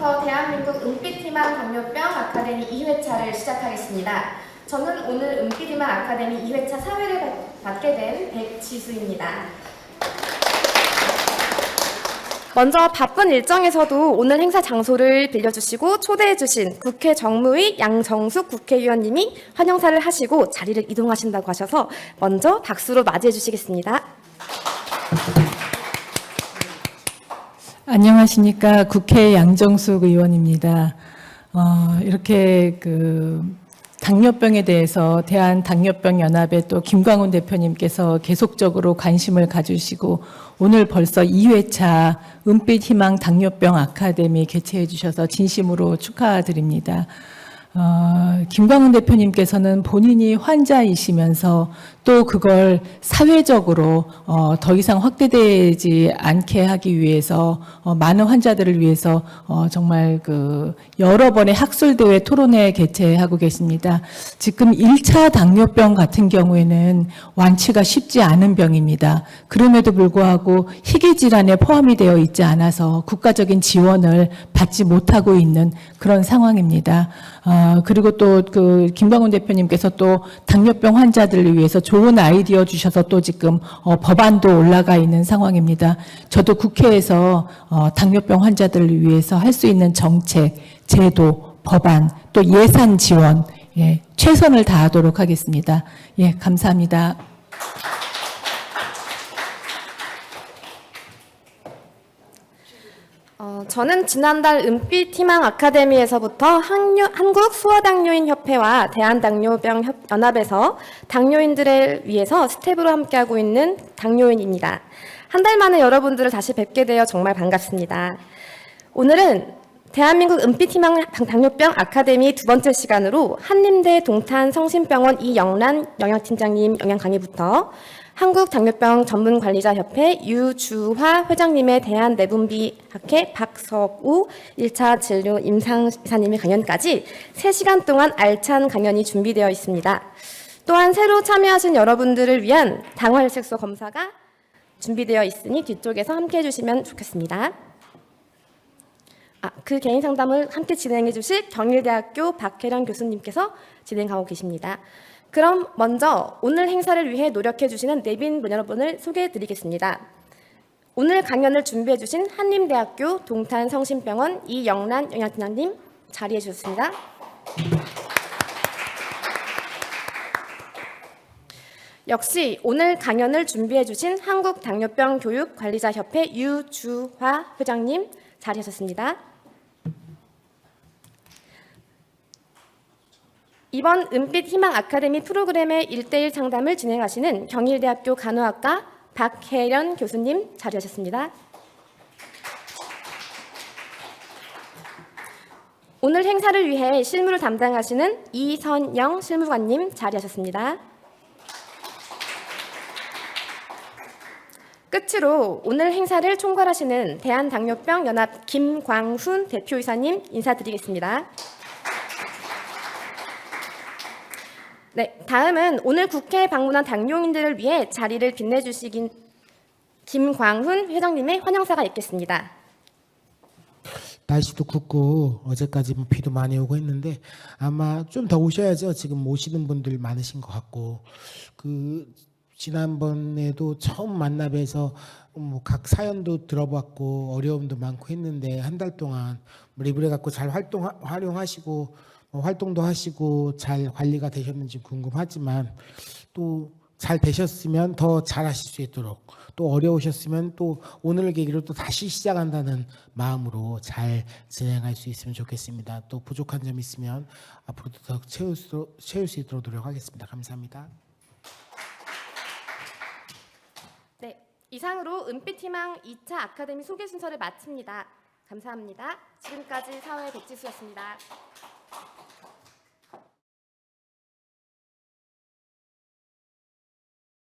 지금부터 대한민국 은빛희망 당뇨병 아카데미 2회차를 시작하겠습니다. 저는 오늘 은빛희망 아카데미 2회차 사회를 받- 맡게 된 백지수입니다. 먼저 바쁜 일정에서도 오늘 행사 장소를 빌려주시고 초대해주신 국회 정무위 양정숙 국회의원님이 환영사를 하시고 자리를 이동하신다고 하셔서 먼저 박수로 맞이해 주시겠습니다. 안녕하십니까 국회 양정숙 의원입니다. 어, 이렇게 그 당뇨병에 대해서 대한 당뇨병 연합의 또 김광훈 대표님께서 계속적으로 관심을 가주시고 오늘 벌써 2회차 은빛 희망 당뇨병 아카데미 개최해 주셔서 진심으로 축하드립니다. 어, 김광훈 대표님께서는 본인이 환자이시면서 또 그걸 사회적으로 어, 더 이상 확대되지 않게 하기 위해서 어, 많은 환자들을 위해서 어, 정말 그 여러 번의 학술대회 토론회 개최하고 계십니다. 지금 1차 당뇨병 같은 경우에는 완치가 쉽지 않은 병입니다. 그럼에도 불구하고 희귀 질환에 포함이 되어 있지 않아서 국가적인 지원을 받지 못하고 있는 그런 상황입니다. 아, 그리고 또 그 김광훈 대표님께서 또 당뇨병 환자들을 위해서 좋은 아이디어 주셔서 또 지금 어, 법안도 올라가 있는 상황입니다. 저도 국회에서 어, 당뇨병 환자들을 위해서 할 수 있는 정책, 제도, 법안, 또 예산 지원 예, 최선을 다하도록 하겠습니다. 예, 감사합니다. 어, 저는 지난달 은빛 희망 아카데미에서부터 한요, 한국 소아당뇨인 협회와 대한당뇨병 협- 연합에서 당뇨인들을 위해서 스텝으로 함께하고 있는 당뇨인입니다. 한 달 만에 여러분들을 다시 뵙게 되어 정말 반갑습니다. 오늘은 대한민국 은빛희망 당뇨병 아카데미 두 번째 시간으로 한림대 동탄 성심병원 이영란 영양팀장님 영양 강의부터 한국 당뇨병 전문 관리자 협회 유주화 회장님의 대한 내분비 학회 박석우 1차 진료 임상이사님의 강연까지 3시간 동안 알찬 강연이 준비되어 있습니다. 또한 새로 참여하신 여러분들을 위한 당화혈색소 검사가 준비되어 있으니 뒤쪽에서 함께 해주시면 좋겠습니다. 아, 그 개인 상담을 함께 진행해 주실 경일대학교 박혜련 교수님께서 진행하고 계십니다. 그럼 먼저 오늘 행사를 위해 노력해 주시는 내빈 여러분을 소개해 드리겠습니다. 오늘 강연을 준비해 주신 한림대학교 동탄 성심병원 이영란 영양팀장님 자리해 주셨습니다. 역시 오늘 강연을 준비해 주신 한국당뇨병 교육관리자협회 유주화 회장님 자리하셨습니다. 이번 은빛 희망 아카데미 프로그램의 1대1 상담을 진행하시는 경일대학교 간호학과 박혜련 교수님 자리하셨습니다. 오늘 행사를 위해 실무를 담당하시는 이선영 실무관님 자리하셨습니다. 끝으로 오늘 행사를 총괄하시는 대한당뇨병 연합 김광훈 대표이사님 인사드리겠습니다. 네, 다음은 오늘 국회에 방문한 당뇨인들을 위해 자리를 빛내주시긴 김광훈 회장님의 환영사가 있겠습니다. 날씨도 굽고 어제까지 뭐 비도 많이 오고 했는데 아마 좀 더 오셔야죠. 지금 오시는 분들 많으신 것 같고 그 지난번에도 처음 만나뵈서 뭐 각 사연도 들어봤고 어려움도 많고 했는데 한 달 동안 뭐 리브레 갖고 잘 활동 활용하시고 뭐 활동도 하시고 잘 관리가 되셨는지 궁금하지만 또 잘 되셨으면 더 잘하실 수 있도록 또 어려우셨으면 또 오늘 계기로 또 다시 시작한다는 마음으로 잘 진행할 수 있으면 좋겠습니다. 또 부족한 점 있으면 앞으로도 더 채울 수, 채울 수 있도록 노력하겠습니다. 감사합니다. 네, 이상으로 은빛희망 2차 아카데미 소개 순서를 마칩니다. 감사합니다. 지금까지 사회 백지수였습니다.